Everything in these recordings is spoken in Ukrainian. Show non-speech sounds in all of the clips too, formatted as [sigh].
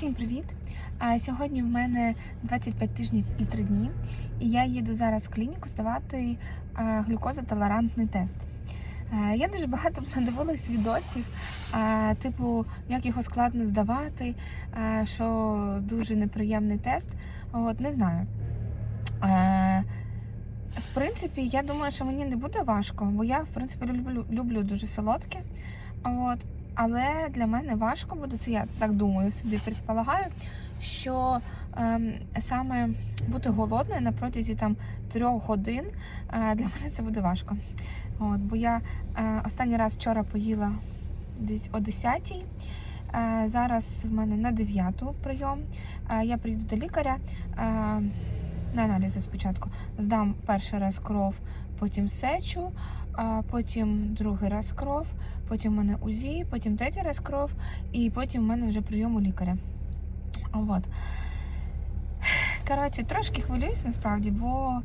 Всім привіт! Сьогодні в мене 25 тижнів і 3 дні, і я їду зараз в клініку здавати глюкозотолерантний тест. Я дуже багато [laughs] надивилась відосів, типу, як його складно здавати, що дуже неприємний тест. От, не знаю. В принципі, я думаю, що мені не буде важко, бо я, в принципі, люблю, люблю дуже солодке. От. Але для мене важко буде, це я так думаю, собі предполагаю, що ем, саме бути голодною на протязі там трьох годин е, для мене це буде важко. От, бо я е, останній раз вчора поїла десь о 10 Е, зараз в мене на 9 прийом. Е, я прийду до лікаря. Е, на аналізи спочатку здам перший раз кров, потім сечу, а потім другий раз кров, потім у мене УЗІ, потім третій раз кров, і потім в мене вже прийом у лікаря. От. Коротше, трошки хвилююсь насправді, бо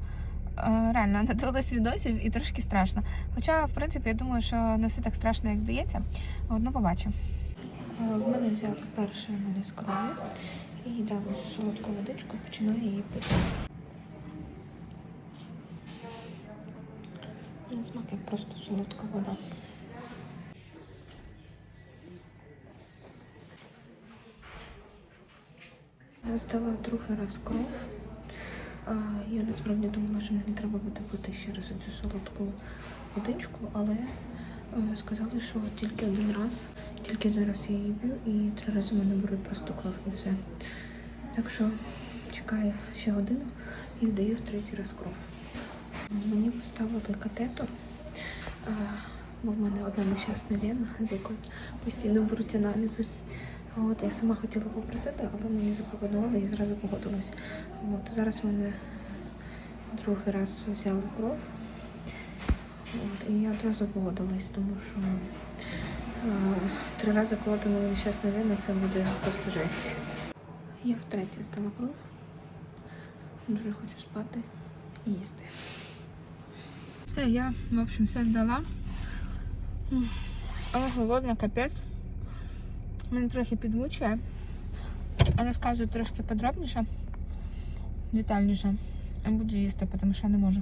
е, реально надивилась відосів і трошки страшно. Хоча, в принципі, я думаю, що не все так страшно, як здається. От, ну, побачимо. В мене взяли перший аналіз крові і цю солодку водичку, починаю її пити. На смак як просто солодка вода. Я здала другий раз кров. Я насправді думала, що мені треба буде пити ще раз цю солодку водичку, але е, сказали, що тільки один раз, тільки зараз я її п'ю і три рази мене беруть просто кров і все. Так що чекаю ще годину і здаю в третій раз кров. Мені поставили катетор, бо в мене одна нещасна вена, з якої постійно беруть аналізи. От, я сама хотіла попросити, але мені запропонували і зразу погодилась. От, зараз мене другий раз взяли кров. От, і я одразу погодилась, тому що а, три рази колоти мою нещасну вену це буде просто жесть. Я втретє здала кров. Дуже хочу спати і їсти. Все, я, в общем, все здала. Але голодна, капець. Мене трохи підмучує. Розказую трошки подробніше, детальніше. Я буду їсти, тому що не можу.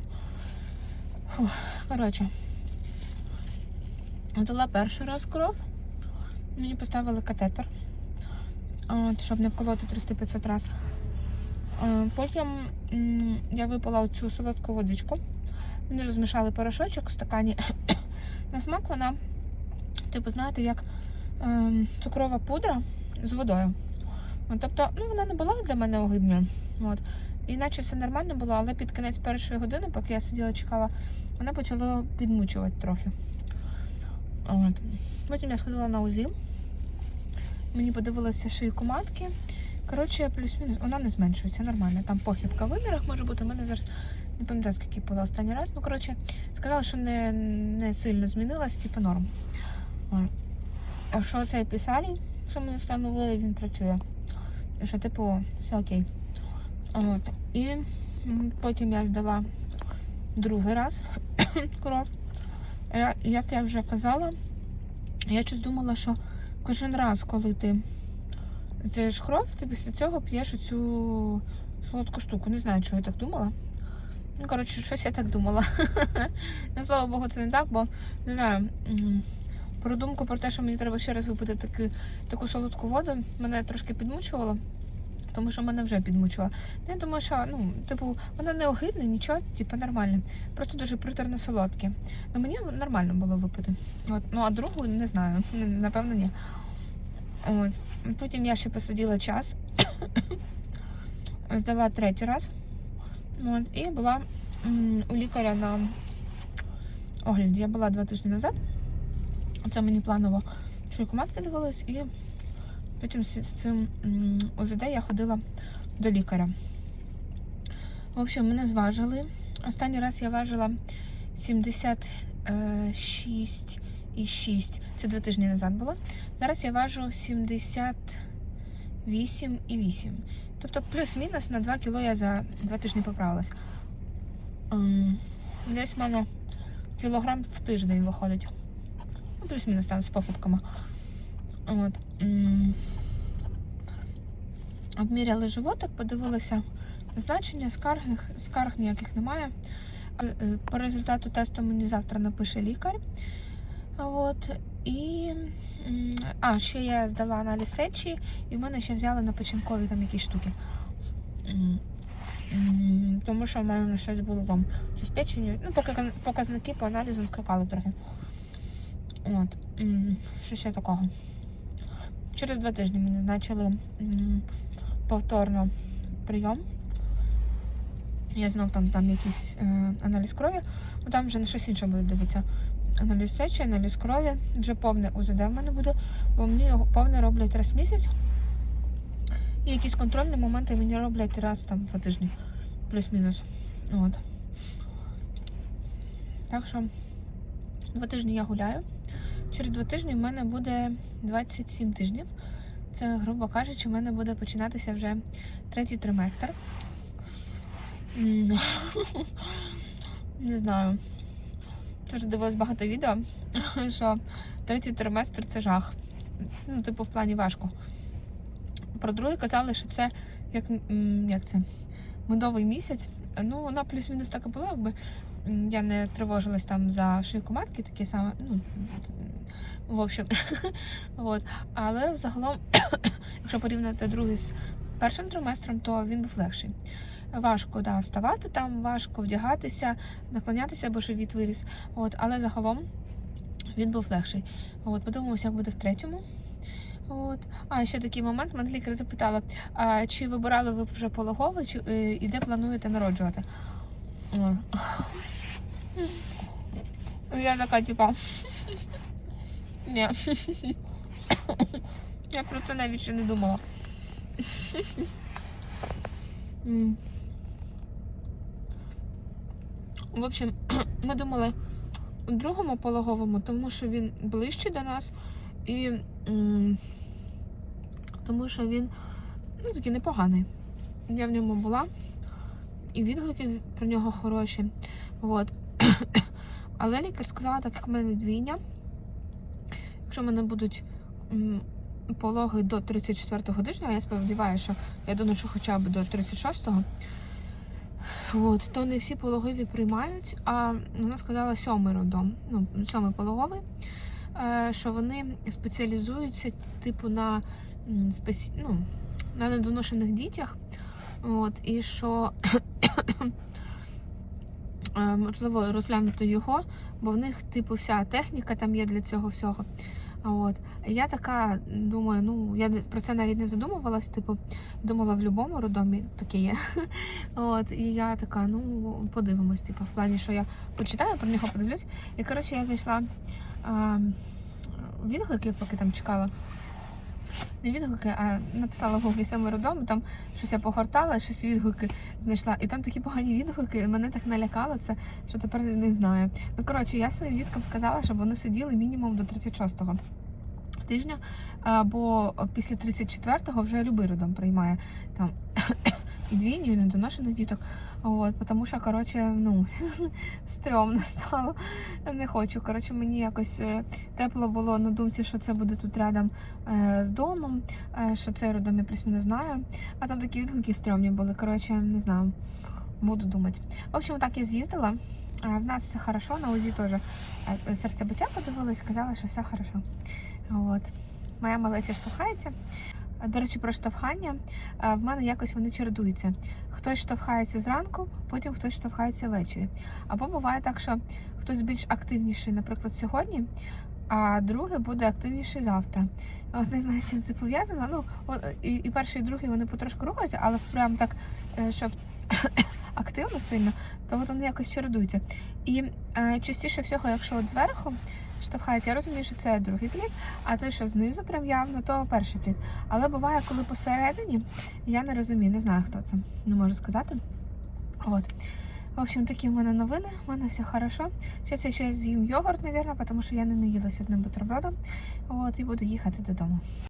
Фух, коротше. Дала перший раз кров. Мені поставили катетер, от, щоб не вколоти 300-500 разів. Потім я випила цю солодку водичку. Мені розмішали порошочок в стакані. [coughs] На смак вона, типу, знаєте, як ем, цукрова пудра з водою. От, тобто, ну, вона не була для мене огидною. От. Іначе все нормально було, але під кінець першої години, поки я сиділа чекала, вона почала підмучувати трохи. От. Потім я сходила на УЗІ. Мені подивилася шийку матки. Коротше, плюс-мінус, вона не зменшується, нормально. Там похибка в вимірах може бути. У мене зараз не пам'ятаю, скільки було останній раз. Ну, коротше, сказала, що не, не сильно змінилась, типу норм. А що цей писарій, що мені встановили, він працює. Що, типу, все окей. От. І потім я здала другий раз [coughs] кров. Я, як я вже казала, я щось думала, що кожен раз, коли ти здаєш кров, ти після цього п'єш оцю солодку штуку. Не знаю, чого я так думала. Ну, коротше, щось я так думала. [laughs] Ну, слава Богу, це не так, бо не знаю. Про думку про те, що мені треба ще раз випити таку, таку солодку воду, мене трошки підмучувало, тому що мене вже підмучувало. Ну, я думаю, що ну, типу, воно не огидне, нічого, типу, нормально. Просто дуже приторно солодке. Ну мені нормально було випити. От, ну а другу не знаю. [laughs] Напевно, ні. От. Потім я ще посиділа час, [coughs] здала третій раз. От, і була у лікаря на огляді. Я була два тижні назад. Це мені планово шийку матки дивилась, і потім з цим ОЗД я ходила до лікаря. В общем, мене зважили. Останній раз я важила 76,6. Це два тижні назад було. Зараз я важу 78,8. Тобто плюс-мінус на 2 кіло я за 2 тижні поправилась. Ем, Десь в мене кілограм в тиждень виходить. Ну, плюс-мінус там з похибками. От. Обміряли животик, подивилися значення, скарги, скарг ніяких немає. Е, е, По результату тесту мені завтра напише лікар. От. І а, ще я здала аналіз сечі, і в мене ще взяли на печінкові там якісь штуки. Тому що в мене щось було там з. Ну, показники по аналізам скакали трохи. От. Що ще такого? Через два тижні мені назначили повторно прийом. Я знов там здам якийсь е, аналіз крові, ну там вже на щось інше буде дивитися. Аналіз сечі, аналіз крові, вже повне УЗД в мене буде, бо мені його повне роблять раз в місяць. І якісь контрольні моменти мені роблять раз там два тижні, плюс-мінус. От. Так що два тижні я гуляю. Через два тижні в мене буде 27 тижнів. Це, грубо кажучи, в мене буде починатися вже третій триместр. [laughs] Не знаю. Теж дивилась багато відео, [laughs] що третій триместр це жах. Ну, типу, в плані важко. Про другий казали, що це як, як це? Медовий місяць. Ну, вона плюс-мінус так і було, якби я не тривожилась там за шийку матки, таке саме. Ну, в общем, [laughs] от. Але взагалом, [coughs] якщо порівняти другий з першим триместром, то він був легший. Важко да, вставати там, важко вдягатися, наклонятися, бо живіт виріс. От, але загалом він був легший. От, подивимося, як буде в третьому. От. А ще такий момент, мене запитала, а чи вибирали ви вже пологовий, чи е, і де плануєте народжувати? Я така, типа. [laughs] Ні. Я про це навіть ще не думала. М. В общем, [clears throat] ми думали у другому пологовому, тому що він ближче до нас і тому що він ну, такий непоганий. Я в ньому була, і відгуки про нього хороші. От. [clears throat] Але лікар сказала, так як в мене двійня, якщо в мене будуть пологи до 34-го тижня, я сподіваюся, що я думаю, що хоча б до 36-го, от, то не всі пологові приймають, а вона сказала сьомий родом, ну, сьомий пологовий, е, що вони спеціалізуються типу на, ну, на недоношених дітях. От, і що [coughs] е, можливо розглянути його, бо в них типу вся техніка там є для цього всього. От. Я така думаю, ну я про це навіть не задумувалась. Типу, думала, в будь-якому роддомі таке є. [laughs] От, і я така, ну подивимось, типу, в плані, що я почитаю про нього, подивлюсь. І коротше, я зайшла а, відгуки, поки там чекала. Не відгуки, а написала в гуглі сьомий родом, там щось я погортала, щось відгуки знайшла. І там такі погані відгуки, мене так налякало це, що тепер не знаю. Ну коротше, я своїм діткам сказала, щоб вони сиділи мінімум до 36-го тижня, бо після 34-го вже любий родом приймає там і недоношених діток. От, тому що, коротше, ну, [laughs] стрьомно стало. Не хочу. Коротше, мені якось е, тепло було на думці, що це буде тут рядом е, з домом, е, що цей родом я плюс не знаю. А там такі відгуки стрьомні були. Коротше, не знаю. Буду думати. В общем, так я з'їздила. В нас все хорошо, на УЗІ теж серцебиття подивилась, сказали, що все хорошо. От. Моя малеча штовхається. До речі, про штовхання. Е, В мене якось вони чередуються. Хтось штовхається зранку, потім хтось штовхається ввечері. Або буває так, що хтось більш активніший, наприклад, сьогодні, а другий буде активніший завтра. От не знаю, з чим це пов'язано. Ну, і, і перший, і другий вони потрошку рухаються, але прям так, е, щоб [coughs] активно сильно, то от вони якось чередуються. І е, частіше всього, якщо от зверху штовхається, я розумію, що це другий плід, а той, що знизу, прям явно, то перший плід. Але буває, коли посередині, я не розумію, не знаю, хто це, не можу сказати. От. В общем, такі в мене новини, в мене все хорошо. Зараз я ще з'їм йогурт, мабуть, тому що я не наїлася одним бутербродом. От, і буду їхати додому.